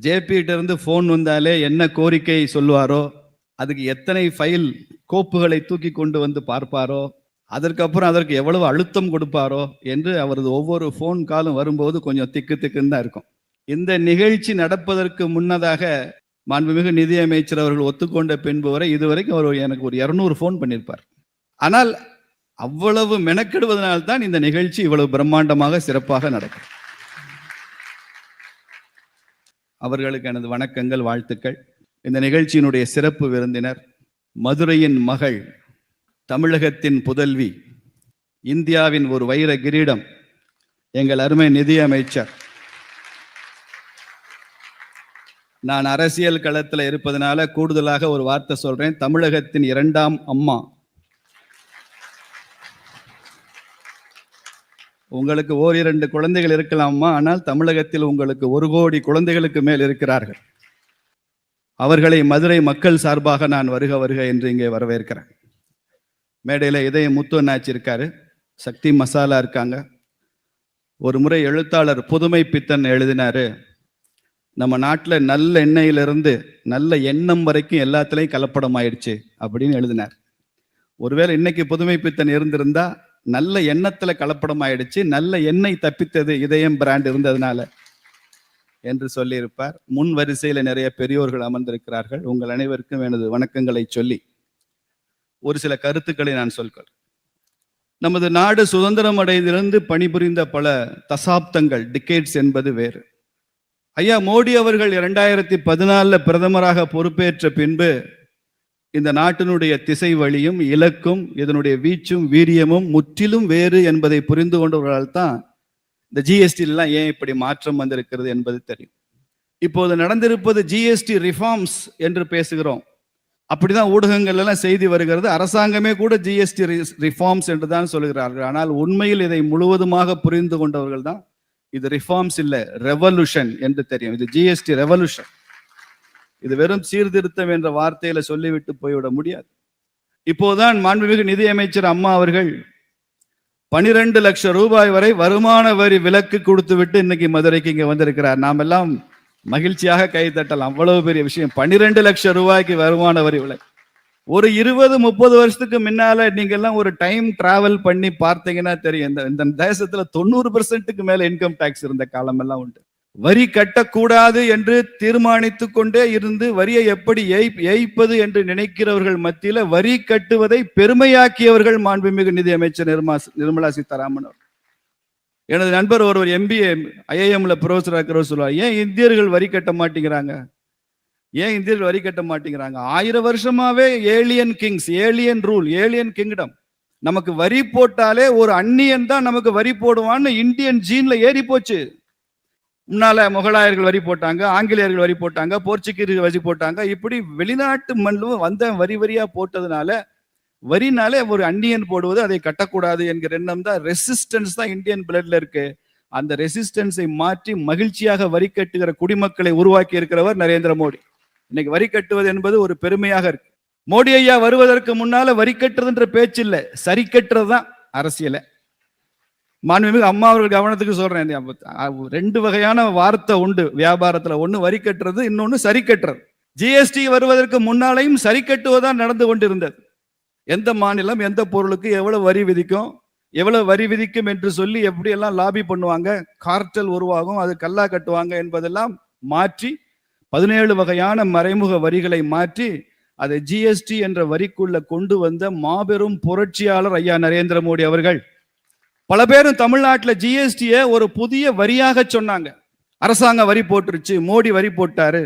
ஜேபிகிட்ட இருந்து ஃபோன் வந்தாலே என்ன கோரிக்கை சொல்லுவாரோ அதுக்கு எத்தனை ஃபைல் கோப்புகளை தூக்கி கொண்டு வந்து பார்ப்பாரோ அதற்கப்புறம் அதற்கு எவ்வளவு அழுத்தம் கொடுப்பாரோ என்று அவரது ஒவ்வொரு ஃபோன் காலும் வரும்போது கொஞ்சம் திக்கு திக்குன்னு தான் இருக்கும். இந்த நிகழ்ச்சி நடப்பதற்கு முன்னதாக மாண்புமிகு நிதியமைச்சர் அவர்கள் ஒத்துக்கொண்ட பின்பு வரை இதுவரைக்கும் அவர் எனக்கு ஒரு இரநூறு ஃபோன் பண்ணியிருப்பார் ஆனால் அவ்வளவு மெனக்கெடுவதனால்தான் இந்த நிகழ்ச்சி இவ்வளவு பிரம்மாண்டமாக சிறப்பாக நடக்கும். அவர்களுக்கு எனது வணக்கங்கள் வாழ்த்துக்கள். இந்த நிகழ்ச்சியினுடைய சிறப்பு விருந்தினர் மதுரையின் மகள் தமிழகத்தின் புதல்வி இந்தியாவின் ஒரு வைர கிரீடம் எங்கள் அருமை நிதி அமைச்சர் நான் அரசியல் களத்தில் இருப்பதனால கூடுதலாக ஒரு வார்த்தை சொல்றேன். தமிழகத்தின் இரண்டாம் அம்மா உங்களுக்கு ஓரிரண்டு குழந்தைகள் இருக்கலாமா? ஆனால் தமிழகத்தில் உங்களுக்கு ஒரு கோடி குழந்தைகளுக்கு மேல் இருக்கிறார்கள். அவர்களை மதுரை மக்கள் சார்பாக நான் வருக வருக என்று இங்கே வரவேற்கிறேன். மேடையில் இதய முத்து அண்ணாச்சி இருக்காரு. சக்தி மசாலா இருக்காங்க. ஒரு முறை எழுத்தாளர் புதுமை பித்தன் எழுதினாரு. நம்ம நாட்டில் நல்ல எண்ணெயிலிருந்து நல்ல எண்ணம் வரைக்கும் எல்லாத்துலேயும் கலப்படம் ஆயிடுச்சு அப்படின்னு எழுதினார். ஒருவேளை இன்னைக்கு புதுமை பித்தன் இருந்திருந்தா நல்ல எண்ணத்துல கலப்படம் ஆயிடுச்சு. நல்ல எண்ணெய் தப்பித்தது இதயம் பிராண்ட் இருந்ததுனால என்று சொல்லியிருப்பார். முன் வரிசையில நிறைய பெரியோர்கள் அமர்ந்திருக்கிறார்கள். உங்கள் அனைவருக்கும் எனது வணக்கங்களை சொல்லி ஒரு சில கருத்துக்களை நான் சொல்கிறேன். நமது நாடு சுதந்திரம் அடைந்திருந்து பணிபுரிந்த பல தசாப்தங்கள் டிகேட்ஸ் என்பது வேறு. ஐயா மோடி அவர்கள் இரண்டாயிரத்தி பதினாலுல பிரதமராக பொறுப்பேற்ற பின்பு இந்த நாட்டினுடைய திசை வழியும் இலக்கும் இதனுடைய வீச்சும் வீரியமும் முற்றிலும் வேறு என்பதை புரிந்து கொண்டவர்களால் தான் இந்த ஜிஎஸ்டிலாம் ஏன் இப்படி மாற்றம் வந்திருக்கிறது என்பது தெரியும். இப்போது நடந்திருப்பது ஜிஎஸ்டி ரிஃபார்ம்ஸ் என்று பேசுகிறோம். அப்படிதான் ஊடகங்கள் எல்லாம் செய்தி வருகிறது. அரசாங்கமே கூட ஜிஎஸ்டி ரிஃபார்ம்ஸ் என்று தான் சொல்கிறார்கள். ஆனால் உண்மையில் இதை முழுவதுமாக புரிந்து கொண்டவர்கள் தான். இது ரிஃபார்ம்ஸ் இல்ல ரெவல்யூஷன் என்று தெரியும். இது ஜிஎஸ்டி ரெவல்யூஷன் இது வெறும் சீர்திருத்தம் என்ற வார்த்தையில சொல்லிவிட்டு போய்விட முடியாது. இப்போதான் மாண்புமிகு நிதியமைச்சர் அம்மா அவர்கள் பனிரெண்டு லட்சம் ரூபாய் வரை வருமான வரி விலக்கு கொடுத்து விட்டு இன்னைக்கு மதுரைக்கு இங்க வந்திருக்கிறார். நாம் எல்லாம் மகிழ்ச்சியாக கை தட்டலாம். அவ்வளவு பெரிய விஷயம். பனிரெண்டு லட்சம் ரூபாய்க்கு வருமான வரி விலை ஒரு இருபது முப்பது வருஷத்துக்கு முன்னால நீங்க எல்லாம் ஒரு டைம் டிராவல் பண்ணி பார்த்தீங்கன்னா தெரியும். இந்த இந்த தேசத்துல தொண்ணூறு பெர்சென்ட்டுக்கு மேல இன்கம் டேக்ஸ் இருந்த காலம் எல்லாம் உண்டு. வரி கட்டக்கூடாது என்று தீர்மானித்து கொண்டே இருந்து வரியை எப்படி ஏய்ப்பது என்று நினைக்கிறவர்கள் மத்தியில வரி கட்டுவதை பெருமையாக்கியவர்கள் மாண்புமிகு நிதி அமைச்சர் நிர்மா நிர்மலா சீதாராமன் அவர் எனது நண்பர் ஒருவர் எம்பிஏ ஐஐஎம்ல ப்ரொஃபஸர் இருக்கிறவர் சொல்லுவார் ஏன் இந்தியர்கள் வரி கட்ட மாட்டேங்கிறாங்க? ஏன் இந்தியர்கள் வரி கட்ட மாட்டேங்கிறாங்க? ஆயிரம் வருஷமாவே alien kings alien rule alien kingdom. நமக்கு வரி போட்டாலே ஒரு அந்நியன் தான் நமக்கு வரி போடுவான்னு இந்தியன் ஜீன்ல ஏறி போச்சு முன்னால முகலாயர்கள் வரி போட்டாங்க ஆங்கிலேயர்கள் வரி போட்டாங்க போர்ச்சுகீர்கள் வரி போட்டாங்க. இப்படி வெளிநாட்டு மண்ணும் வந்த வரி வரியா போட்டதுனால வரினாலே ஒரு அந்நியன் போடுவது அதை கட்டக்கூடாது என்கிற எண்ணம் தான் ரெசிஸ்டன்ஸ் தான் இந்தியன் பிளட்ல இருக்கு. அந்த ரெசிஸ்டன்ஸை மாற்றி மகிழ்ச்சியாக வரி கட்டுகிற குடிமக்களை உருவாக்கி இருக்கிறவர் நரேந்திர மோடி. இன்னைக்கு வரி கட்டுவது என்பது ஒரு பெருமையாக இருக்கு. மோடி ஐயா வருவதற்கு முன்னால வரி கட்டுறதுன்ற பேச்சு இல்லை சரி கட்டுறது தான் அரசியலை. மாண்புமிகு அம்மா அவர்கள் கவனத்துக்கு சொல்றேன். ரெண்டு வகையான வார்த்தை உண்டு. வியாபாரத்துல ஒண்ணு வரி கட்டுறது இன்னொன்னு சரி கட்டுறது. ஜிஎஸ்டி வருவதற்கு முன்னாலையும் சரி கட்டுவதான் நடந்து கொண்டிருந்தது. எந்த மாநிலம் எந்த பொருளுக்கு எவ்வளவு வரி விதிக்கும் எவ்வளவு வரி விதிக்கும் என்று சொல்லி எப்படி எல்லாம் லாபி பண்ணுவாங்க கார்டல் உருவாகும் அது கல்லா கட்டுவாங்க என்பதெல்லாம் மாற்றி பதினேழு வகையான மறைமுக வரிகளை மாற்றி அதை ஜிஎஸ்டி என்ற வரிக்குள்ள கொண்டு வந்த மாபெரும் புரட்சியாளர் ஐயா நரேந்திர மோடி அவர்கள் பல பேரும் தமிழ்நாட்டில் ஜிஎஸ்டியை ஒரு புதிய வரியாக சொன்னாங்க. அரசாங்கம் வரி போட்டுருச்சு மோடி வரி போட்டாரு.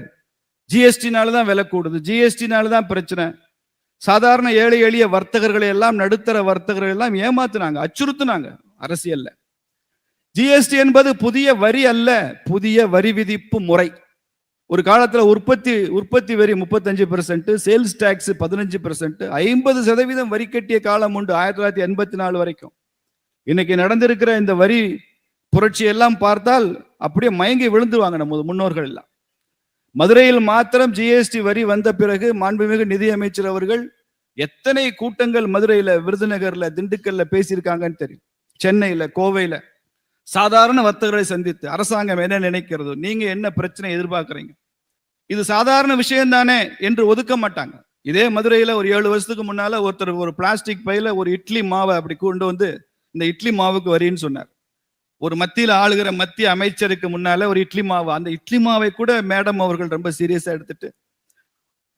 ஜிஎஸ்டினால தான் விலை கூடுது. ஜிஎஸ்டினால தான் பிரச்சனை. சாதாரண ஏழை எளிய வர்த்தகர்களை எல்லாம் நடுத்தர வர்த்தகர்கள் எல்லாம் ஏமாத்துனாங்க அச்சுறுத்துனாங்க அரசியல்ல. ஜிஎஸ்டி என்பது புதிய வரி அல்ல புதிய வரி விதிப்பு முறை. ஒரு காலத்தில் உற்பத்தி உற்பத்தி வரி முப்பத்தஞ்சு பெர்சென்ட் சேல்ஸ் டேக்ஸ் பதினஞ்சு பெர்சென்ட் ஐம்பது சதவீதம் வரி கட்டிய காலம் உண்டு ஆயிரத்தி தொள்ளாயிரத்தி எண்பத்தி நாலு வரைக்கும். இன்னைக்கு நடந்திருக்கிற இந்த வரி புரட்சி எல்லாம் பார்த்தால் அப்படியே மயங்கி விழுந்துருவாங்க நம்ம முன்னோர்கள் எல்லாம். மதுரையில் மாத்திரம் ஜிஎஸ்டி வரி வந்த பிறகு மாண்புமிகு நிதியமைச்சர் அவர்கள் எத்தனை கூட்டங்கள் மதுரையில விருதுநகர்ல திண்டுக்கல்ல பேசியிருக்காங்கன்னு தெரியும். சென்னையில கோவையில. சாதாரண வர்த்தகரை சந்தித்து அரசாங்கம் என்ன நினைக்கிறது நீங்க என்ன பிரச்சனை எதிர்பார்க்குறீங்க? இது சாதாரண விஷயம் தானே என்று ஒதுக்க மாட்டாங்க. இதே மதுரையில ஒரு ஏழு வருஷத்துக்கு முன்னால ஒருத்தர் ஒரு பிளாஸ்டிக் பையில ஒரு இட்லி மாவை அப்படி கொண்டு வந்து இந்த இட்லி மாவுக்கு வரின்னு சொன்னார். ஒரு மத்தியில் ஆளுகிற மத்திய அமைச்சருக்கு முன்னால ஒரு இட்லி மாவு. அந்த இட்லி மாவை கூட மேடம் அவர்கள் ரொம்ப சீரியஸா எடுத்துட்டு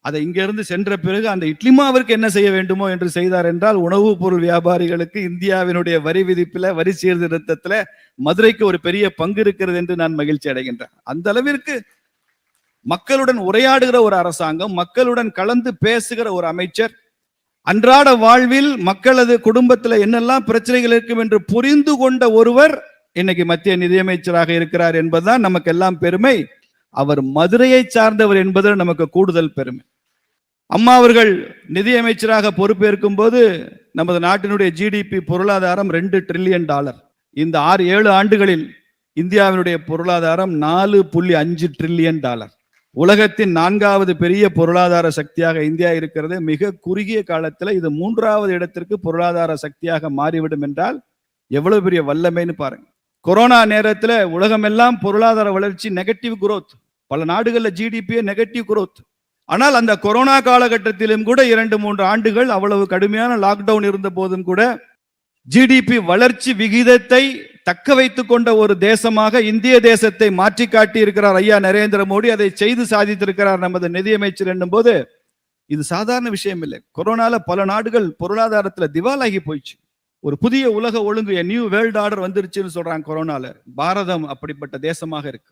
அதை இங்கிருந்து சென்ற பிறகு அந்த இட்லி மாவிற்கு என்ன செய்ய வேண்டுமோ என்று செய்தார் என்றால் உணவுப் பொருள் வியாபாரிகளுக்கு இந்தியாவினுடைய வரி விதிப்புல வரி சீர்திருத்தத்துல மதுரைக்கு ஒரு பெரிய பங்கு இருக்கிறது என்று நான் மகிழ்ச்சி அடைகின்றேன். அந்த அளவிற்கு மக்களுடன் உரையாடுகிற ஒரு அரசாங்கம் மக்களுடன் கலந்து பேசுகிற ஒரு அமைச்சர் அன்றாட வாழ்வில் மக்களது குடும்பத்தில் என்னெல்லாம் பிரச்சனைகள் இருக்கும் என்று புரிந்து கொண்ட ஒருவர் இன்னைக்கு மத்திய நிதியமைச்சராக இருக்கிறார் என்பதுதான் நமக்கு எல்லாம் பெருமை. அவர் மதுரையை சார்ந்தவர் என்பது நமக்கு கூடுதல் பெருமை. அம்மா அவர்கள் நிதியமைச்சராக பொறுப்பேற்கும் போது நமது நாட்டினுடைய ஜிடிபி பொருளாதாரம் ரெண்டு ட்ரில்லியன் டாலர் இந்த ஆறு ஏழு ஆண்டுகளில் இந்தியாவினுடைய பொருளாதாரம் நாலு புள்ளி அஞ்சு ட்ரில்லியன் டாலர் உலகத்தின் நான்காவது பெரிய பொருளாதார சக்தியாக இந்தியா இருக்கிறது. மிக குறுகிய காலத்தில் இது மூன்றாவது இடத்திற்கு பொருளாதார சக்தியாக மாறிவிடும் என்றால் எவ்வளவு பெரிய வல்லமைன்னு பாருங்க. கொரோனா நேரத்தில் உலகமெல்லாம் பொருளாதார வளர்ச்சி நெகட்டிவ் குரோத் பல நாடுகளில் ஜிடிபியே நெகட்டிவ் குரோத் ஆனால் அந்த கொரோனா காலகட்டத்திலும் கூட இரண்டு மூன்று ஆண்டுகள் அவ்வளவு கடுமையான லாக்டவுன் இருந்த போதும் கூட ஜிடிபி வளர்ச்சி விகிதத்தை தக்க வைத்துக் கொண்ட ஒரு தேசமாக இந்திய தேசத்தை மாற்றி காட்டி இருக்கிறார் ஐயா நரேந்திர மோடி. அதை செய்து சாதித்திருக்கிறார் நமது நிதியமைச்சர் என்னும் போது இது சாதாரண விஷயம் இல்லை கொரோனால பல நாடுகள் பொருளாதாரத்துல திவாலாகி போயிடுச்சு. ஒரு புதிய உலக ஒழுங்கு நியூ வேர்ல்டு ஆர்டர் வந்துருச்சுன்னு சொல்றாங்க கொரோனால. பாரதம் அப்படிப்பட்ட தேசமாக இருக்கு.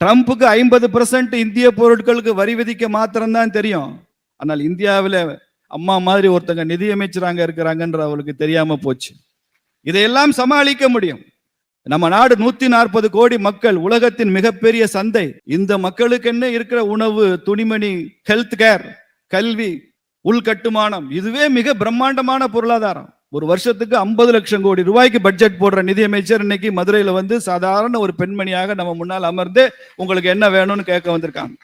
ட்ரம்ப்புக்கு ஐம்பது பர்சன்ட் இந்திய பொருட்களுக்கு வரி விதிக்க மாத்திரம்தான் தெரியும். ஆனால் இந்தியாவில் அம்மா மாதிரி ஒருத்தங்க நிதியமைச்சராங்க இருக்கிறாங்கன்ற அவளுக்கு தெரியாம போச்சு. இதையெல்லாம் சமாளிக்க முடியும். நம்ம நாடு நூத்தி நாற்பது கோடி மக்கள் உலகத்தின் மிகப்பெரிய சந்தை. இந்த மக்களுக்கு என்ன இருக்கிற உணவு துணிமணி ஹெல்த் கேர் கல்வி உள்கட்டுமானம் இதுவே மிக பிரம்மாண்டமான பொருளாதாரம். ஒரு வருஷத்துக்கு ஐம்பது லட்சம் கோடி ரூபாய்க்கு பட்ஜெட் போடுற நிதியமைச்சர் இன்னைக்கு மதுரையில வந்து சாதாரண ஒரு பெண்மணியாக நம்ம முன்னால் அமர்ந்து உங்களுக்கு என்ன வேணும்னு கேட்க வந்திருக்காங்க.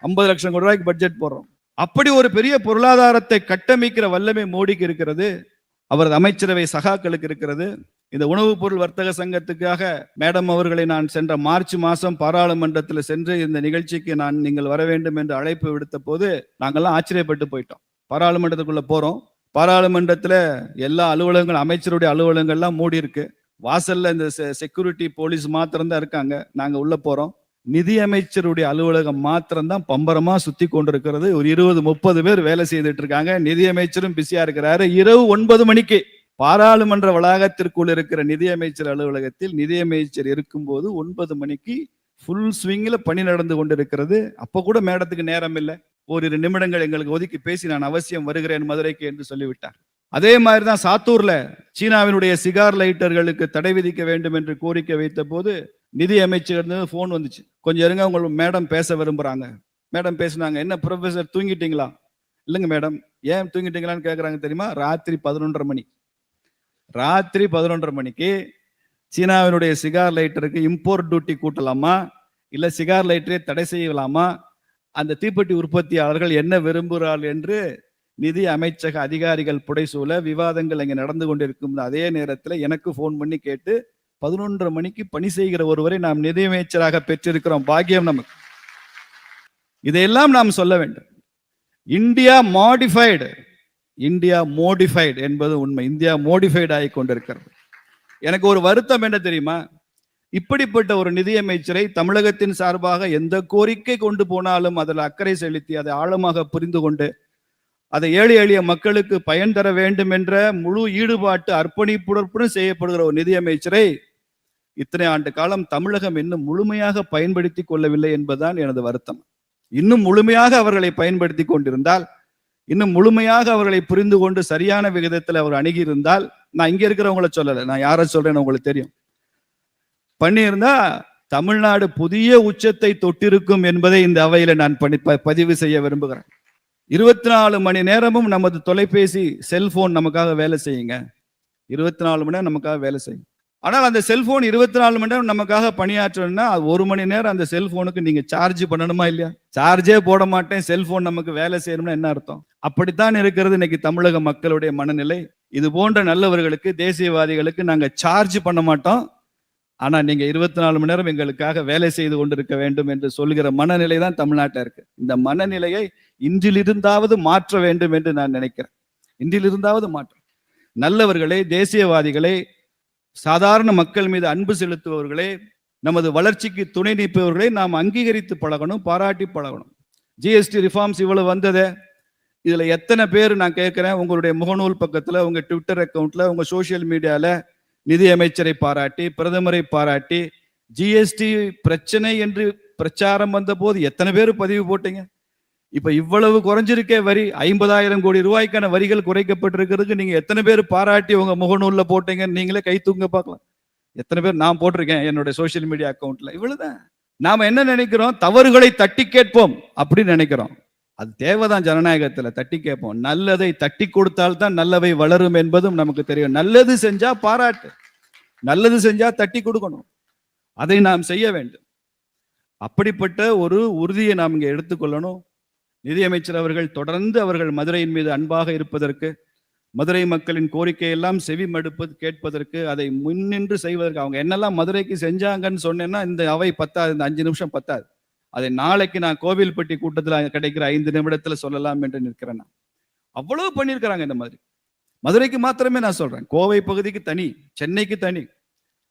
ஐம்பது லட்சம் கோடி ரூபாய்க்கு பட்ஜெட் போடுறோம். அப்படி ஒரு பெரிய பொருளாதாரத்தை கட்டமைக்கிற வல்லமை மோடிக்கு இருக்கிறது அவரது அமைச்சரவை சகாக்களுக்கு இருக்கிறது இந்த உணவுப் பொருள் வர்த்தக சங்கத்துக்காக மேடம் அவர்களை நான் சென்ற மார்ச் மாதம் பாராளுமன்றத்தில் சென்று இந்த நிகழ்ச்சிக்கு நான் நீங்கள் வர வேண்டும் என்று அழைப்பு விடுத்த போது நாங்கெல்லாம் ஆச்சரியப்பட்டு போயிட்டோம். பாராளுமன்றத்துக்குள்ள போறோம். பாராளுமன்றத்தில் எல்லா அலுவலகங்கள் அமைச்சருடைய அலுவலகங்கள்லாம் மூடி இருக்கு. வாசல்ல இந்த செக்யூரிட்டி போலீஸ் மாத்திரம்தான் இருக்காங்க. நாங்கள் உள்ள போறோம். நிதி அமைச்சருடைய அலுவலகம் மாத்திரம்தான் பம்பரமா சுத்தி கொண்டிருக்கிறது. ஒரு இருபது முப்பது பேர் வேலை செய்துட்டு இருக்காங்க. நிதியமைச்சரும் பிஸியா இருக்கிறாரு. இரவு ஒன்பது மணிக்கு பாராளுமன்ற வளாகத்திற்குள் இருக்கிற நிதியமைச்சர் அலுவலகத்தில் நிதியமைச்சர் இருக்கும்போது ஒன்பது மணிக்கு ஃபுல் ஸ்விங்கில் பணி நடந்து கொண்டிருக்கிறது. அப்போ கூட மேடத்துக்கு நேரம் இல்லை. ஓரிரு நிமிடங்கள் எங்களுக்கு ஒதுக்கி பேசி நான் அவசியம் வருகிறேன் மதுரைக்கு என்று சொல்லிவிட்டார். அதே மாதிரி தான் சாத்தூர்ல சீனாவினுடைய சிகார் லைட்டர்களுக்கு தடை விதிக்க வேண்டும் என்று கோரிக்கை வைத்த போது நிதி அமைச்சர் ஃபோன் வந்துச்சு. கொஞ்சம் இருங்க உங்கள் மேடம் பேச விரும்புறாங்க. மேடம் பேசுனாங்க. என்ன ப்ரொஃபசர் தூங்கிட்டீங்களா? இல்லைங்க மேடம். ஏன் தூங்கிட்டீங்களான்னு கேட்குறாங்க தெரியுமா? ராத்திரி பதினொன்றரை மணி. ராத்திரி பதினொன்றரை மணிக்கு சீனாவினுடைய சிகார் லைட்டருக்கு இம்போர்ட் டியூட்டி கூட்டலாமா? இல்லை சிகார் லைட்டரை தடை செய்யலாமா? அந்த தீப்பெட்டி உற்பத்தியாளர்கள் என்ன விரும்புகிறார்கள் என்று நிதி அமைச்சக அதிகாரிகள் புடைசூழ விவாதங்கள் அங்கே நடந்து கொண்டிருக்கும் அதே நேரத்தில் எனக்கு ஃபோன் பண்ணி கேட்டு பதினொன்றரை மணிக்கு பணி செய்கிற ஒருவரை நாம் நிதியமைச்சராக பெற்றிருக்கிறோம். பாக்கியம் நமக்கு. இதையெல்லாம் நாம் சொல்ல வேண்டும். இந்தியா மாடிஃபைடு இந்தியா மோடிஃபைடு என்பது உண்மை. இந்தியா மோடிஃபைடு ஆகி கொண்டிருக்கிறது. எனக்கு ஒரு வருத்தம் என்ன தெரியுமா? இப்படிப்பட்ட ஒரு நிதியமைச்சரை தமிழகத்தின் சார்பாக எந்த கோரிக்கை கொண்டு போனாலும் அதில் அக்கறை செலுத்தி அதை ஆழமாக புரிந்து கொண்டு அதை ஏழை எளிய மக்களுக்கு பயன் தர வேண்டும் என்ற முழு ஈடுபாட்டு அர்ப்பணிப்புடன் செய்யப்படுகிற ஒரு நிதியமைச்சரை இத்தனை ஆண்டு காலம் தமிழகம் இன்னும் முழுமையாக பயன்படுத்தி கொள்ளவில்லை என்பதுதான் எனது வருத்தம். இன்னும் முழுமையாக அவர்களை பயன்படுத்தி கொண்டிருந்தால் இன்னும் முழுமையாக அவர்களை புரிந்து கொண்டு சரியான விகிதத்தில் அவர் அணுகி இருந்தால் நான் இங்க இருக்கிறவங்கள சொல்லலை. நான் யாரை சொல்றேன்னு உங்களுக்கு தெரியும். பண்ணியிருந்தா தமிழ்நாடு புதிய உச்சத்தை தொட்டிருக்கும் என்பதை இந்த அவையில நான் பண்ணி ப- பதிவு செய்ய விரும்புகிறேன். இருபத்தி நாலு மணி நேரமும் நமது தொலைபேசி செல்போன் நமக்காக வேலை செய்யுங்க. இருபத்தி நாலு மணி நேரம் நமக்காக வேலை செய்யும் ஆனால் அந்த செல்போன் இருபத்தி நாலு மணி நேரம் நமக்காக பணியாற்றணும்னா அது ஒரு மணி நேரம் அந்த செல்போனுக்கு நீங்க சார்ஜ் பண்ணணுமா இல்லையா? சார்ஜே போட மாட்டேன் செல்போன் நமக்கு வேலை செய்யணும்னா என்ன அர்த்தம்? அப்படித்தான் இருக்கிறது இன்னைக்கு தமிழக மக்களுடைய மனநிலை. இது போன்ற நல்லவர்களுக்கு தேசியவாதிகளுக்கு நாங்க சார்ஜ் பண்ண மாட்டோம். ஆனா நீங்க இருபத்தி நாலு மணி நேரம் எங்களுக்காக வேலை செய்து கொண்டிருக்க வேண்டும் என்று சொல்கிற மனநிலை தான் தமிழ்நாட்டில் இருக்கு. இந்த மனநிலையை இன்றிலிருந்தாவது மாற்ற வேண்டும் என்று நான் நினைக்கிறேன். இன்றிலிருந்தாவது மாற்ற. நல்லவர்களை தேசியவாதிகளை சாதாரண மக்கள் மீது அன்பு செலுத்துபவர்களே நமது வளர்ச்சிக்கு துணை நிற்பவர்களை நாம் அங்கீகரித்து பழகணும் பாராட்டி பழகணும். ஜிஎஸ்டி ரிஃபார்ம்ஸ் இவ்வளவு வந்ததே. இதுல எத்தனை பேர் நான் கேட்கிறேன் உங்களுடைய முகநூல் பக்கத்துல உங்க ட்விட்டர் அக்கவுண்ட்ல உங்க சோஷியல் மீடியால நிதி அமைச்சரை பாராட்டி பிரதமரை பாராட்டி ஜிஎஸ்டி பிரச்சனை என்று பிரச்சாரம் வந்த போது எத்தனை பேர் பதிவு போட்டீங்க? இப்ப இவ்வளவு குறைஞ்சிருக்கே வரி ஐம்பதாயிரம் கோடி ரூபாய்க்கான வரிகள் குறைக்கப்பட்டிருக்கிறதுக்கு நீங்க எத்தனை பேர் பாராட்டி உங்க முகநூல்ல போட்டீங்கன்னு நீங்களே கை தூங்க பார்க்கலாம். எத்தனை பேர் நான் போட்டிருக்கேன் என்னுடைய சோஷியல் மீடியா அக்கௌண்ட்ல இவ்வளவுதான். நாம என்ன நினைக்கிறோம்? தவறுகளை தட்டி கேட்போம் அப்படின்னு நினைக்கிறோம். அது தேவைதான் ஜனநாயகத்துல தட்டி கேட்போம். நல்லதை தட்டி கொடுத்தால் தான் நல்லவை வளரும் என்பதும் நமக்கு தெரியும். நல்லது செஞ்சா பாராட்டு. நல்லது செஞ்சா தட்டி கொடுக்கணும். அதை நாம் செய்ய வேண்டும். அப்படிப்பட்ட ஒரு உறுதியை நாம் இங்கே எடுத்துக்கொள்ளணும். நிதியமைச்சர் அவர்கள் தொடர்ந்து அவர்கள் மதுரையின் மீது அன்பாக இருப்பதற்கு மதுரை மக்களின் கோரிக்கையெல்லாம் செவி மடுப்பது கேட்பதற்கு அதை முன்னின்று செய்வதற்கு அவங்க என்னெல்லாம் மதுரைக்கு செஞ்சாங்கன்னு சொன்னேன்னா இந்த அவை பத்தாது இந்த அஞ்சு நிமிஷம் பத்தாது. அதை நாளைக்கு நான் கோவில்பட்டி கூட்டத்தில் கிடைக்கிற ஐந்து நிமிடத்துல சொல்லலாம் என்று நிற்கிறேன் நான். அவ்வளவு பண்ணியிருக்கிறாங்க இந்த மாதிரி. மதுரைக்கு மாத்திரமே நான் சொல்றேன். கோவை பகுதிக்கு தனி சென்னைக்கு தனி.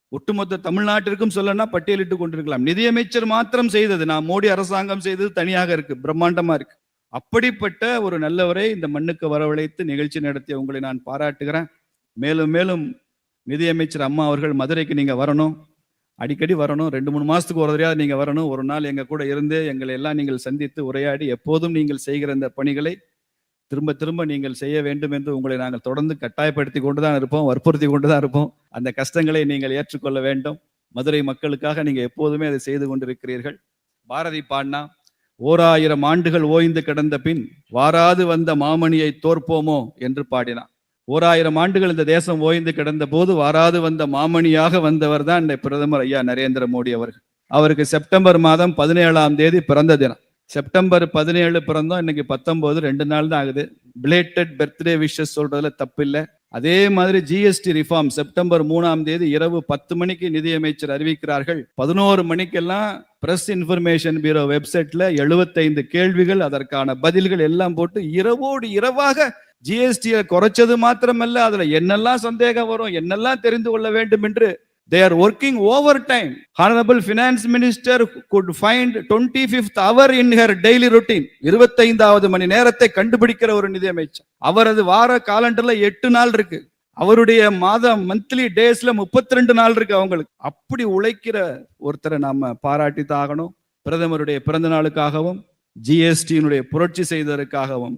ஒட்டுமொத்த தமிழ்நாட்டிற்கும் சொல்லனா பட்டியலிட்டு கொண்டிருக்கலாம். நிதியமைச்சர் மாத்திரம் செய்தது நான் மோடி அரசாங்கம் செய்தது தனியாக இருக்கு பிரம்மாண்டமா இருக்கு. அப்படிப்பட்ட ஒரு நல்லவரை இந்த மண்ணுக்கு வரவழைத்து நிகழ்ச்சி நடத்திய உங்களை நான் பாராட்டுகிறேன். மேலும் மேலும் நிதியமைச்சர் அம்மா அவர்கள் மதுரைக்கு நீங்க வரணும். அடிக்கடி வரணும். ரெண்டு மூணு மாசத்துக்கு ஒரு தடவையாவது நீங்க வரணும். ஒரு நாள் எங்க கூட இருந்து எங்களை எல்லாம் நீங்கள் சந்தித்து உரையாடி எப்போதும் நீங்கள் செய்கிற இந்த பணிகளை திரும்ப திரும்ப நீங்கள் செய்ய வேண்டும் என்று உங்களை நாங்கள் தொடர்ந்து கட்டாயப்படுத்தி கொண்டு தான் இருப்போம் வற்புறுத்தி கொண்டு தான் இருப்போம். அந்த கஷ்டங்களை நீங்கள் ஏற்றுக்கொள்ள வேண்டும். மதுரை மக்களுக்காக நீங்கள் எப்போதுமே அதை செய்து கொண்டிருக்கிறீர்கள். பாரதி பாண்ணா ஓராயிரம் ஆண்டுகள் ஓய்ந்து கிடந்த பின் வாராது வந்த மாமணியை தோற்போமோ என்று பாடினான். ஓராயிரம் ஆண்டுகள் இந்த தேசம் ஓய்ந்து கிடந்த போது வாராது வந்த மாமணியாக வந்தவர் தான் இந்த பிரதமர் ஐயா நரேந்திர மோடி அவர்கள். அவருக்கு செப்டம்பர் மாதம் பதினேழாம் தேதி பிறந்த தினம். செப்டம்பர் பதினேழு பிறந்தோம் இன்னைக்கு பத்தொன்பது ரெண்டு நாள் தான் ஆகுது. பிளேட்டட் பர்த்டே விஷஸ் சொல்றதுல தப்பில்லை. அதே மாதிரி ஜிஎஸ்டி ரிஃபார்ம் செப்டம்பர் மூணாம் தேதி இரவு பத்து மணிக்கு நிதியமைச்சர் அறிவிக்கிறார்கள். பதினோரு மணிக்கெல்லாம் பிரஸ் இன்ஃபர்மேஷன் பியூரோ வெப்சைட்ல எழுபத்தைந்து கேள்விகள் அதற்கான பதில்கள் எல்லாம் போட்டு இரவோடு இரவாக ஜிஎஸ்டியை குறைச்சது மாத்திரமல்ல அதுல என்னெல்லாம் சந்தேகம் வரும் என்னெல்லாம் தெரிந்து கொள்ள வேண்டும் என்று they are working overtime honourable finance minister could find twenty fifth hour in her daily routine இருபத்தைந்தாவது மணி நேரத்தை கண்டுபிடிக்கிற ஒரு நிதியமைச்சர். அவரது வார காலண்டர்ல எட்டு நாள் இருக்கு. அவருடைய மாதம் மந்த்லி டேஸ்ல முப்பத்தி ரெண்டு நாள் இருக்கு அவங்களுக்கு. அப்படி உழைக்கிற ஒருத்தரை நாம பாராட்டி தாகணும் பிரதமருடைய பிறந்த நாளுக்காகவும் ஜிஎஸ்டியினுடைய புரட்சி செய்ததற்காகவும்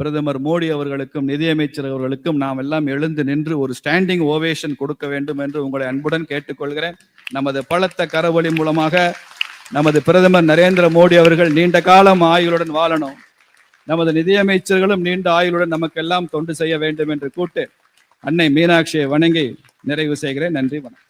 பிரதமர் மோடி அவர்களுக்கும் நிதியமைச்சர் அவர்களுக்கும் நாம் எல்லாம் எழுந்து நின்று ஒரு ஸ்டாண்டிங் ஓவேஷன் கொடுக்க வேண்டும் என்று உங்களை அன்புடன் கேட்டுக்கொள்கிறேன். நமது பலத்த கரவொலி மூலமாக நமது பிரதமர் நரேந்திர மோடி அவர்கள் நீண்ட காலம் ஆயுளுடன் வாழணும். நமது நிதியமைச்சர்களும் நீண்ட ஆயுளுடன் நமக்கெல்லாம் தொண்டு செய்ய வேண்டும் என்று கூட்டு அன்னை மீனாட்சியை வணங்கி நிறைவு செய்கிறேன். நன்றி வணக்கம்.